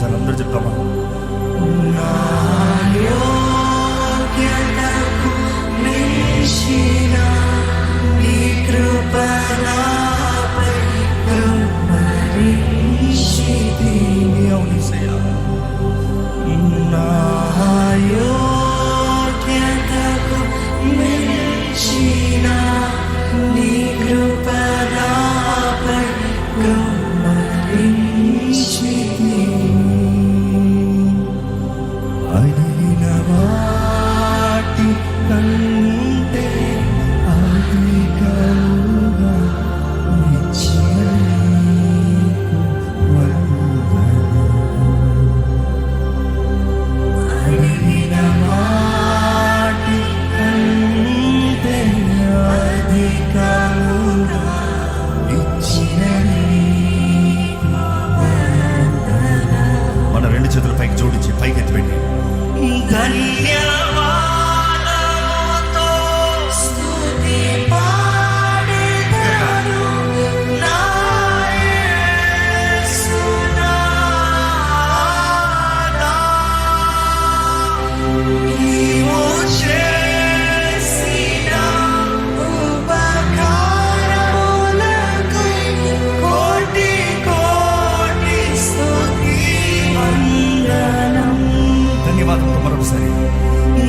Sir अंदर चुप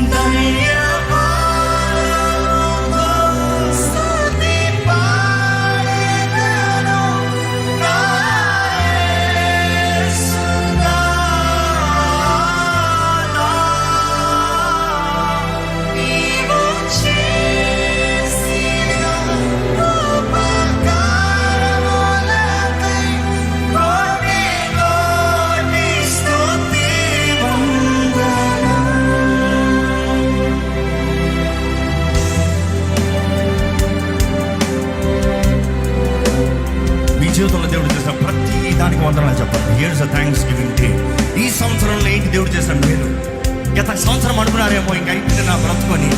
等一夜 గత సంవత్సరం అనుకున్నారేమో ఇంకా అయిపోయింది నా బ్రతుకొని.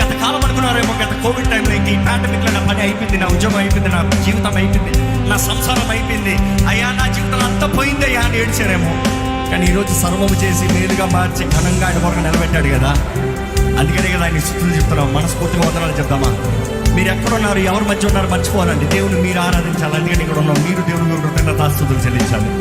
గత కాలం అనుకున్నారేమో గత కోవిడ్ టైంలో ఇంక ఈ పాండమిక్లో నా పని అయిపోయింది నా ఉద్యోగం అయిపోయింది నా జీవితం అయిపోయింది నా సంసారం అయిపోయింది. అయ్యా నా జీవితం అంతా పోయింది అయ్యా అని ఏడ్చారేమో. కానీ ఈరోజు సర్వము చేసి మేలుగా మార్చి ఘనంగా ఆయన కొరకు నిలబెట్టాడు కదా. అందుకనే కదా ఆయన స్థుతులు చెప్తున్నాం. మనస్ఫూర్తిగా వదనాలు చెప్దామా? మీరు ఎక్కడున్నారు ఎవరి మధ్య ఉన్నారు మర్చిపోవాలండి. దేవుని మీరు ఆరాధించాలి. అందుకని ఇక్కడ ఉన్నాం. మీరు దేవుని కృతజ్ఞతాస్తుతులు చెల్లించాలి.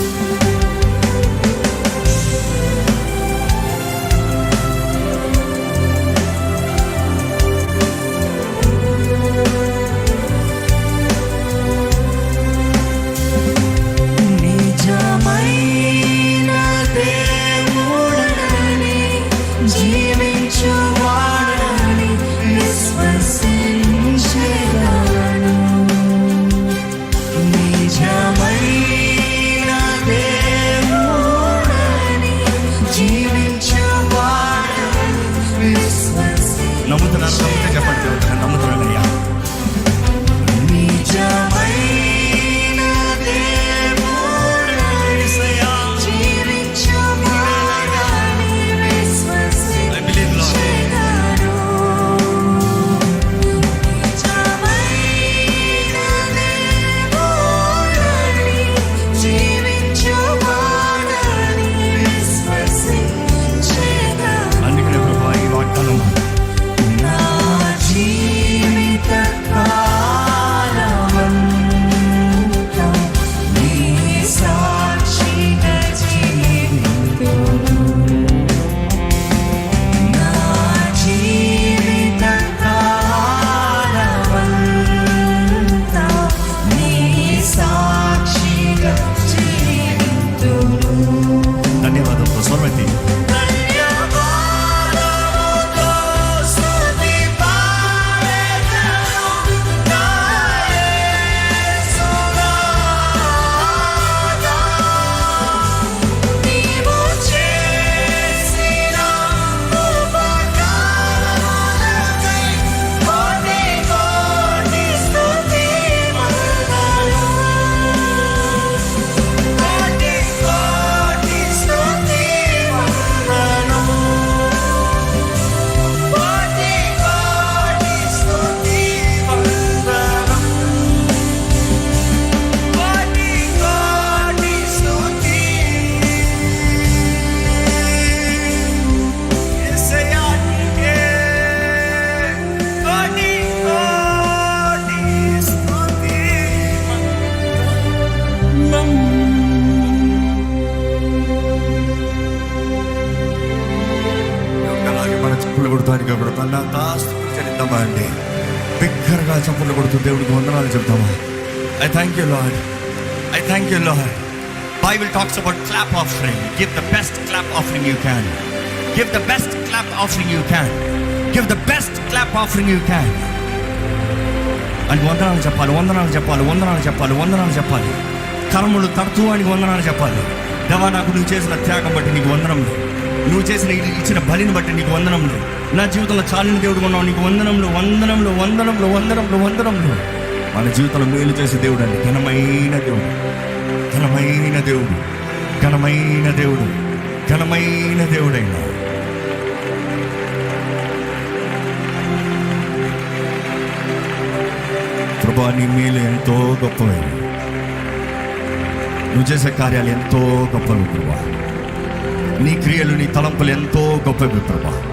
కొడతానికి కొడతా కాస్త చెల్లిద్దామా అండి బిగ్గరగా చప్పట్లు కొడుతూ దేవుడికి వందనాలు చెప్తామా? I thank you lord I thank you lord Bible talks about clap offering give the best clap offering you can give the best clap offering you can give the best clap offering you can అని వందనాలు చెప్పాలి వందనాలు చెప్పాలి వందనాలు చెప్పాలి వందనాలు చెప్పాలి. కర్మలు తడుతూ అని వందనాలు చెప్పాలి. దేవా నాకు నువ్వు చేసిన త్యాగం బట్టి నీకు వందనములు నువ్వు చేసిన ఇచ్చిన బలిని బట్టి నీకు వందనములు. నా జీవితంలో చాలిన దేవుడు ఉన్నావు నీకు వందనములు వందనములు వందనములు వందనములు వందనములు. మన జీవితంలో మేలు చేసే దేవుడు అండి. ఘనమైన దేవుడు. ఘనమైన దేవుడు. ఘనమైన దేవుడు. ఘనమైన దేవుడైనా ప్రభా నీ మేలు ఎంతో గొప్పమైనవి నువ్వు చేసే కార్యాలు ఎంతో గొప్పవి ప్రభా. నీ క్రియలు నీ తలంపులు ఎంతో గొప్పవి ప్రభా.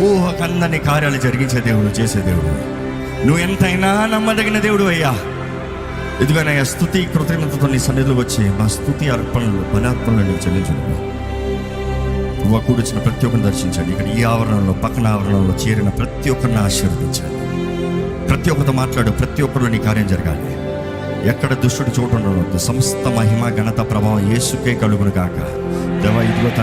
ఊహకందని కార్యాలు జరిగించే దేవుడు చేసే దేవుడు. నువ్వు ఎంతైనా నమ్మదగిన దేవుడు అయ్యా. ఇదిగోనయ్యా స్థుతి కృతజ్ఞతతో నీ సన్నిధిలో వచ్చి మా స్థుతి అర్పణలు బలార్పణలు నీకు చెల్లించు నువ్వు కూడిచిన ప్రతి ఒక్కరిని దర్శించండి. ఇక్కడ ఈ ఆవరణలో పక్కన ఆవరణలో చేరిన ప్రతి ఒక్కరిని ఆశీర్వదించండి. ప్రతి ఒక్కరితో మాట్లాడు ప్రతి ఒక్కరు నీ కార్యం జరగాలి. ఎక్కడ దుష్టుడు చోటు ఉండవద్దు సమస్త మహిమ ఘనత ప్రభావం యేసుకే కలుగును కాక దేవ ఇదిగో తన